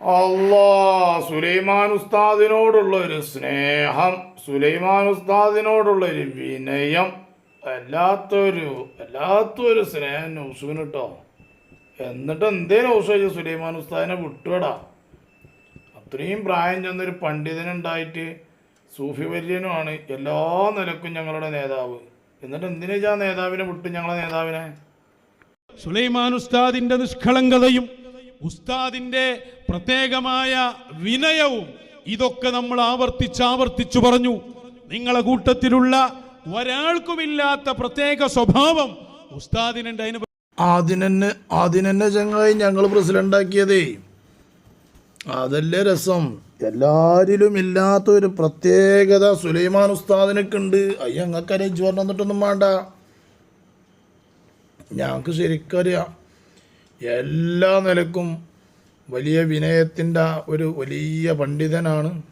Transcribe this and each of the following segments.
അല്ലാ സുലൈമാൻ ഉസ്താദിനോടുള്ള ഒരു സ്നേഹം സുലൈമാൻ ഉസ്താദിനോടുള്ള ഒരു വിനയം വല്ലാത്തൊരു വല്ലാത്തൊരു സ്നേഹം നൗസുവിന് കേട്ടോ എന്നിട്ട് എന്തേ നൗസു സുലൈമാൻ ഉസ്താദിനെ വിട്ടുവിടാ. അത്രയും പ്രായം ചെന്നൊരു പണ്ഡിതനുണ്ടായിട്ട് സൂഫി വര്യനുമാണ് എല്ലാ നിലക്കും ഞങ്ങളുടെ നേതാവ്. എന്നിട്ട് എന്തിനാ നേതാവിനെ വിട്ടു ഞങ്ങളുടെ നേതാവിനെ? സുലൈമാൻ ഉസ്താദിന്റെ നിഷ്കളങ്കതയും ഉസ്താദിന്റെ പ്രത്യേകമായ വിനയവും ഇതൊക്കെ നമ്മൾ ആവർത്തിച്ചാവർത്തിച്ചു പറഞ്ഞു. നിങ്ങളെ കൂട്ടത്തിലുള്ള ഒരാൾക്കുമില്ലാത്ത പ്രത്യേക സ്വഭാവം ഉസ്താദിനുണ്ട് അതിന് ആദിനെന്നെ ആദിനെന്നെ ചങ്ങായി ഞങ്ങൾ പ്രസിഡന്റാക്കിയതേ അതല്ലേ രസം. എല്ലാരിലും ഇല്ലാത്ത ഒരു പ്രത്യേകത സുലൈമാൻ ഉസ്താദിനൊക്കെ ഉണ്ട്. അയ്യ ഞങ്ങൾക്ക് അരയിച്ച് പറഞ്ഞു വേണ്ട. ഞങ്ങൾക്ക് ശരിക്കറിയാം. എല്ലാ നിലക്കും വലിയ വിനയത്തിന്റെ ഒരു വലിയ പണ്ഡിതനാണ്.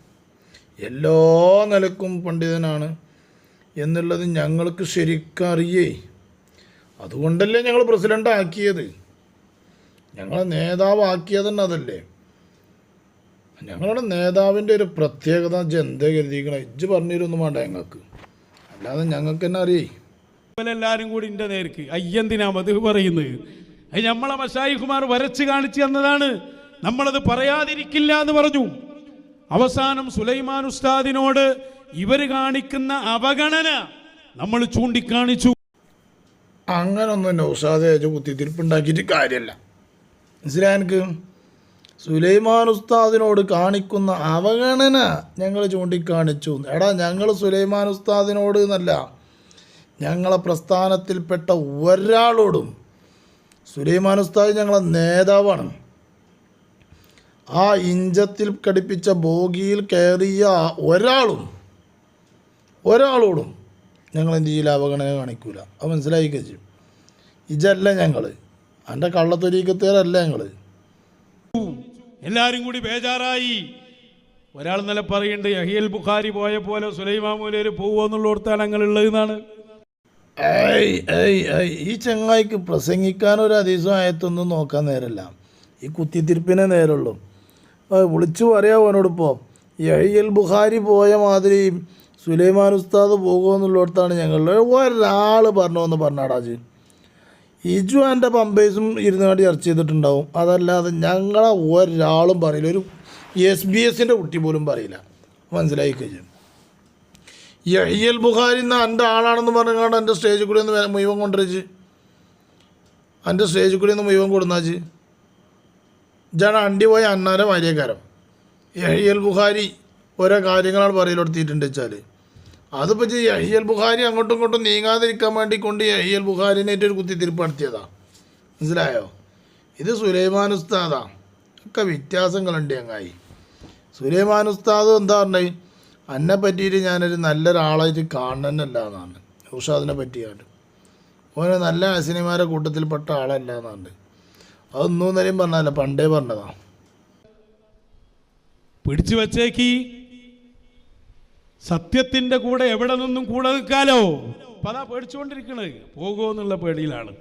എല്ലാ നിലക്കും പണ്ഡിതനാണ് എന്നുള്ളത് ഞങ്ങൾക്ക് ശരിക്കറിയേ അതുകൊണ്ടല്ലേ ഞങ്ങൾ പ്രസിഡന്റ് ആക്കിയത് ഞങ്ങളെ നേതാവ് ആക്കിയത് തന്നെ അതല്ലേ? ഞങ്ങളുടെ നേതാവിന്റെ ഒരു പ്രത്യേകത ജനത കരുതിക്കണം ഇജ്ജ് പറഞ്ഞിരുന്നു വേണ്ട ഞങ്ങൾക്ക്. അല്ലാതെ ഞങ്ങൾക്ക് തന്നെ അറിയേ. എല്ലാവരും കൂടി എന്റെ നേർക്ക് അയ്യന്തിനാമത് പറയുന്നത്? അത് നമ്മളെ മഷായിഖുമാർ വരച്ച് കാണിച്ചു തന്നതാണ്. നമ്മളത് പറയാതിരിക്കില്ല എന്ന് പറഞ്ഞു. അവസാനം സുലൈമാൻ ഉസ്താദിനോട് ഇവർ കാണിക്കുന്ന അവഗണന നമ്മൾ ചൂണ്ടിക്കാണിച്ചു. അങ്ങനൊന്നും നൗഷാദ് കുത്തിത്തിരിപ്പുണ്ടാക്കിയിട്ട് കാര്യമല്ല. മനസ്സിലായ എനിക്ക്? സുലൈമാൻ ഉസ്താദിനോട് കാണിക്കുന്ന അവഗണന ഞങ്ങൾ ചൂണ്ടിക്കാണിച്ചു. എടാ ഞങ്ങൾ സുലൈമാൻ ഉസ്താദിനോട് എന്നല്ല ഞങ്ങളെ പ്രസ്ഥാനത്തിൽപ്പെട്ട ഒരാളോടും സുലൈമാൻ ഉസ്താദ് ഞങ്ങളെ നേതാവാണ്. ആ ഇഞ്ചത്തിൽ കടിപ്പിച്ച ബോഗിയിൽ കയറിയ ഒരാളും ഒരാളോടും ഞങ്ങൾ എന്ത് ചെയ്യില്ല അവഗണന കാണിക്കൂല. അത് മനസ്സിലായി കഴിച്ചു ഇജല്ല ഞങ്ങൾ എന്റെ കള്ളത്തൊരീക്കത്തേരല്ല ഞങ്ങൾ എല്ലാരും കൂടി ബേജാറായി. ഒരാൾ നല്ല പറയുന്നുണ്ട് യഹിയൽ ബുഖാരി പോയ പോലെ സുലൈമാമൂലർ പോവുക എന്നുള്ള ഓർത്താണ് എന്നാണ്. ഈ ചങ്ങായിക്ക് പ്രസംഗിക്കാനൊരു അതീസം ആയത്തൊന്നും നോക്കാൻ നേരല്ല. ഈ കുത്തിത്തിരിപ്പിനെ നേരുള്ളൂ. വിളിച്ചു പറയാം അവനോടിപ്പോൾ എഴിയൽ ബുഹാരി പോയ മാതിരി സുലൈമാൻ ഉസ്താദ് പോകുമെന്നുള്ളിടത്താണ് ഞങ്ങൾ ഒരാൾ പറഞ്ഞു എന്ന് പറഞ്ഞാടാജ് ഇജു എന്റെ പമ്പേഴ്സും ഇരുന്നുകൊണ്ട് ചർച്ച ചെയ്തിട്ടുണ്ടാവും. അതല്ലാതെ ഞങ്ങളെ ഒരാളും പറയില്ല. ഒരു എസ് ബി എസിന്റെ കുട്ടി പോലും പറയില്ല. മനസ്സിലായി കഴിഞ്ഞു യഹിയൽ ബുഖാരി എന്ന എന്റെ ആളാണെന്ന് പറഞ്ഞുകൊണ്ട് എന്റെ സ്റ്റേജിൽ കൂടി ഒന്ന് മുഴുവൻ കൊണ്ടുവരച്ച് എന്റെ സ്റ്റേജിൽ കൂടി ഒന്ന് മുഴുവൻ കൊടുന്നാച്ച് ജന അണ്ടി പോയ അന്നാരെ ഭാര്യക്കാരം യഹിയൽ ബുഖാരി ഓരോ കാര്യങ്ങളാണ് പറയലെടുത്തിട്ടുണ്ട് വെച്ചാൽ അതിപ്പോൾ യഹിയൽ ബുഖാരി അങ്ങോട്ടും ഇങ്ങോട്ടും നീങ്ങാതിരിക്കാൻ വേണ്ടി കൊണ്ട് യഹിയൽ ബുഖാരിനായിട്ട് ഒരു കുത്തിത്തിരിപ്പ് നടത്തിയതാ. മനസ്സിലായോ? ഇത് സുലൈമാൻ ഉസ്താദാ. ഒക്കെ വ്യത്യാസങ്ങളുണ്ട് ചങ്ങായി. സുലൈമാൻ ഉസ്താദ് എന്താ പറഞ്ഞത്? എന്നെ പറ്റിയിട്ട് ഞാനൊരു നല്ലൊരാളായിട്ട് കാണണമെന്നല്ല എന്നാണ്. ഉഷാദിനെ പറ്റിയാണ്ട്. ഓന് നല്ല അസിനിമാരെ കൂട്ടത്തിൽപ്പെട്ട ആളല്ല എന്നാണ് അതൊന്നും നേരം പറഞ്ഞല്ല പണ്ടേ പറഞ്ഞതാ. പിടിച്ചു വച്ചേക്ക്. സത്യത്തിന്റെ കൂടെ എവിടെ നിന്നും കൂടെ നിൽക്കാലോ? പതാ പേടിച്ചുകൊണ്ടിരിക്കണത് പോകുമെന്നുള്ള പേടിയിലാണ്.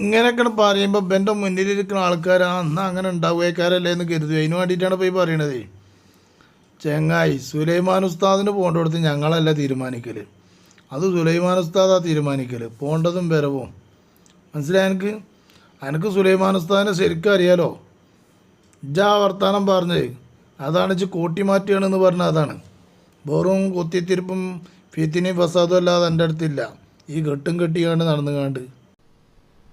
ഇങ്ങനെയൊക്കെ പറയുമ്പോൾ എന്റെ മുന്നിലിരിക്കുന്ന ആൾക്കാരാ അന്ന് അങ്ങനെ ഉണ്ടാവുകക്കാരല്ലേ എന്ന് കരുതി അതിന് വേണ്ടിയിട്ടാണ് പോയി പറയണത്. ചെങ്ങായി സുലൈമാൻ ഉസ്താദിന് പോകേണ്ടടുത്ത് ഞങ്ങളല്ല തീരുമാനിക്കൽ അത് സുലൈമാൻ ഉസ്താദാ തീരുമാനിക്കൽ പോണ്ടതും വരവും. മനസ്സിലായി എനിക്ക്? എനിക്ക് സുലൈമാൻ ഉസ്താദിനെ ശരിക്കും അറിയാലോ? ജാ വർത്താനം പറഞ്ഞത് അതാണ് ഇച്ച് കൂട്ടി മാറ്റുകയാണെന്ന് പറഞ്ഞ അതാണ്. വെറും കുത്തിത്തിരിപ്പും ഫീത്തിനെയും ഫസാദും അല്ലാതെ എന്റെ അടുത്തില്ല. ഈ കെട്ടും കെട്ടിയാണ് നടന്നു നടന്നുകാണ്ട്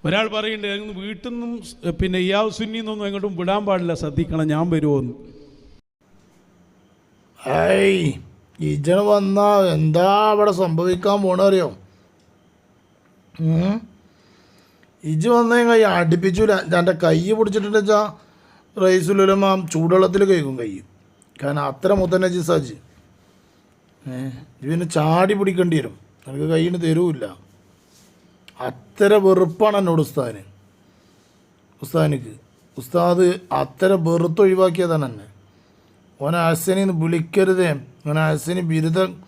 ഒരാൾ പറയുന്നുണ്ട് "അങ്ങ് വീട്ടിൽ നിന്നും പിന്നെ ഇയാവ് സുന്നിന്നൊന്നും എങ്ങോട്ടും വിടാൻ പാടില്ല. ശ്രദ്ധിക്കണം ഞാൻ വരുമോ വരുമോന്ന് ഏയ് ഇജന് വന്നാ എന്താ അവിടെ സംഭവിക്കാൻ പോണറിയോ ഇജ് വന്നു കൈ അടുപ്പിച്ചൂല. എന്റെ കൈ പിടിച്ചിട്ടുണ്ട് വെച്ചാൽ റൈസുലുലമ ചൂടുവെള്ളത്തിൽ കഴിക്കും കൈ. കാരണം അത്ര മുത്തന്നെ ജിസാജ് ഇവന് ചാടി പിടിക്കേണ്ടി വരും. എനിക്ക് കൈയിന് തരൂല്ല. അത്ര വെറുപ്പാണ് എന്നോട് ഉസ്താദിന്. ഉസ്താദിനിക്ക്. ഉസ്താദ് അത്ര വെറുത്തൊഴിവാക്കിയതാണ് എന്നെ. ഓനെ അഹസനിന്ന് വിളിക്കരുതേ. ഓനെ അഹസനി ബിരുദം.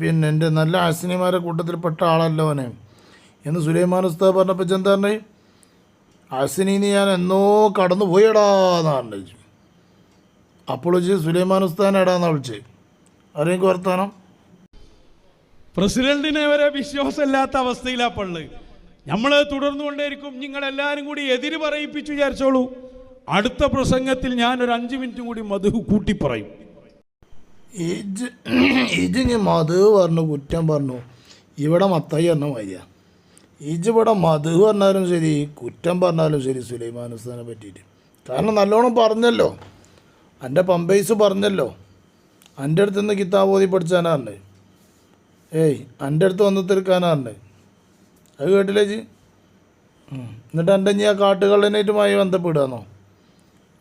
പിന്നെ എന്റെ നല്ല അഹസനിമാരെ കൂട്ടത്തിൽപ്പെട്ട ആളല്ല ഓനെ. എന്ന് സുലൈമാൻ ഉസ്താദ് പറഞ്ഞപ്പോൾ ചെന്താ പറഞ്ഞേ? അസിനീന്ന് ഞാൻ എന്നോ കടന്നു പോയടാന്ന് ചോദിച്ചു അപ്പോൾ വെച്ച് സുലൈമാൻ ഉസ്താൻ എടാന്നാ വിളിച്ചത് അറിയാം വർത്താനം? പ്രസിഡന്റിനെ വരെ വിശ്വാസമില്ലാത്ത അവസ്ഥയിലാ പള്ളി. നമ്മൾ തുടർന്നുകൊണ്ടേയിരിക്കും. നിങ്ങൾ എല്ലാവരും കൂടി എതിര് പറയിപ്പിച്ചു വിചാരിച്ചോളൂ. അടുത്ത പ്രസംഗത്തിൽ ഞാൻ ഒരു അഞ്ച് മിനിറ്റും കൂടി മധു കൂട്ടി പറയും. ഇജ് ഇജ് ഇനി മധു പറഞ്ഞു കുറ്റം പറഞ്ഞു. ഇവിടെ മത്തായി പറഞ്ഞ മാതിരിയാ. ഇജ് ഇവിടെ മധു പറഞ്ഞാലും ശരി കുറ്റം പറഞ്ഞാലും ശരി സുലൈമാൻ പറ്റിയിട്ട്. കാരണം നല്ലോണം പറഞ്ഞല്ലോ. എന്റെ പമ്പൈസ് പറഞ്ഞല്ലോ. എന്റെ അടുത്ത് നിന്ന് കിതാബ് ഓതി പഠിച്ചാനാണ് ഏയ് എന്റെ അടുത്ത് വന്ന് തീർക്കാനാണ് അത് കേട്ടില്ലേ ജി എന്നിട്ട് എന്റെ ഇനി ആ കാട്ടുകള്ളനായിട്ടുമായി ബന്ധപ്പെടുകയെന്നോ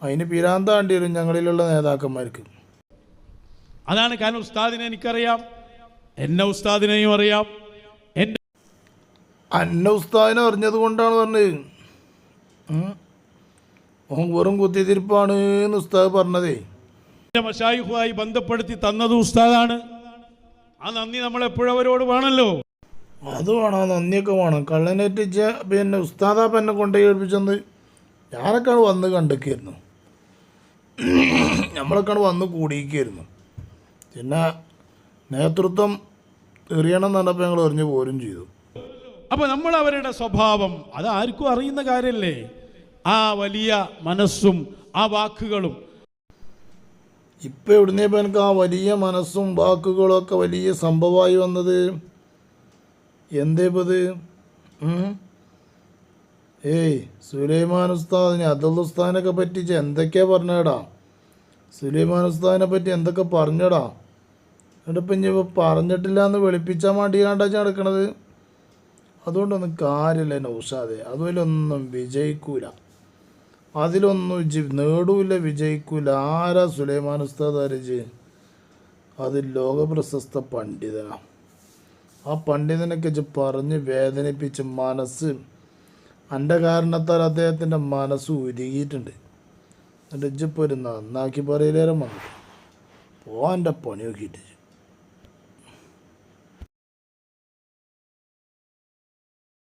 അതിന് പിരാന്താണ്ടി വരും ഞങ്ങളിലുള്ള നേതാക്കന്മാർക്ക്. അതാണ് കാരണം ഉസ്താദിനെ എനിക്കറിയാം എന്നെ ഉസ്താദിനെയും അറിയാം. എന്റെ അന്ന ഉസ്താദിനെ അറിഞ്ഞത് കൊണ്ടാണ് പറഞ്ഞത്. ഓൻ വെറും കുത്തിത്തിരിപ്പാണ് എന്ന് ഉസ്താദ് പറഞ്ഞതേ. മഷായിഹുമായി ബന്ധപ്പെടുത്തി തന്നത് ഉസ്താദാണ്. ആ നന്ദി നമ്മൾ എപ്പോഴും അവരോട് വേണമല്ലോ. അത് വേണം നന്ദിയൊക്കെ വേണം. കള്ളനേറ്റിച്ച പിന്നെ ഉസ്താദാ എന്നെ കൊണ്ടുപോയി ഏൽപ്പിച്ചെന്ന്. ഞാനൊക്കെ വന്ന് കണ്ടൊക്കെയായിരുന്നു. നമ്മളൊക്കെ വന്ന് കൂടിയിരിക്കായിരുന്നു പിന്നെ നേതൃത്വം എറിയണം എന്നപ്പോൾ ഞങ്ങൾ എറിഞ്ഞ് പോരും ചെയ്തു. അപ്പൊ നമ്മൾ അവരുടെ സ്വഭാവം അത് ആർക്കും അറിയുന്ന കാര്യമല്ലേ? ആ വലിയ മനസ്സും ആ വാക്കുകളും. ഇപ്പം എവിടുന്നേ ഇപ്പം എനിക്ക് ആ വലിയ മനസ്സും വാക്കുകളും ഒക്കെ വലിയ സംഭവമായി വന്നത്? എന്തേ ഇപ്പം ഇത് ഉം? ഏയ് സുലൈമാൻ ഉസ്താദിനെ അതുൽ ഉസ്താദിനൊക്കെ പറ്റിച്ച് എന്തൊക്കെയാ പറഞ്ഞടാ? സുലൈമാൻ ഉസ്താദിനെ പറ്റി എന്തൊക്കെ പറഞ്ഞടാ? എന്നിട്ടിപ്പം ഇനി പറഞ്ഞിട്ടില്ല എന്ന് വെളുപ്പിച്ചാൽ വേണ്ടിയാണ്ടാ നടക്കണത് അതുകൊണ്ടൊന്നും കാര്യമില്ല നൗഷാദെ അതുപോലൊന്നും വിജയിക്കൂല. അതിലൊന്നും ജി നേടൂല വിജയിക്കൂല. ആരാ സുലൈമാൻ ഉസ്താദ് ആരജ്? അത് ലോകപ്രശസ്ത പണ്ഡിതനാണ് ആ പണ്ഡിതനൊക്കെ പറഞ്ഞ് വേദനിപ്പിച്ച് മനസ്സ് എന്റെ കാരണത്താൽ അദ്ദേഹത്തിന്റെ മനസ്സ് ഉരുകിയിട്ടുണ്ട്. എന്നിട്ട് ഇജ്ജിപ്പോൾ ഒരു നന്നാക്കി പറയലേരം വന്നു പോവാന്റെ പണി നോക്കിയിട്ട്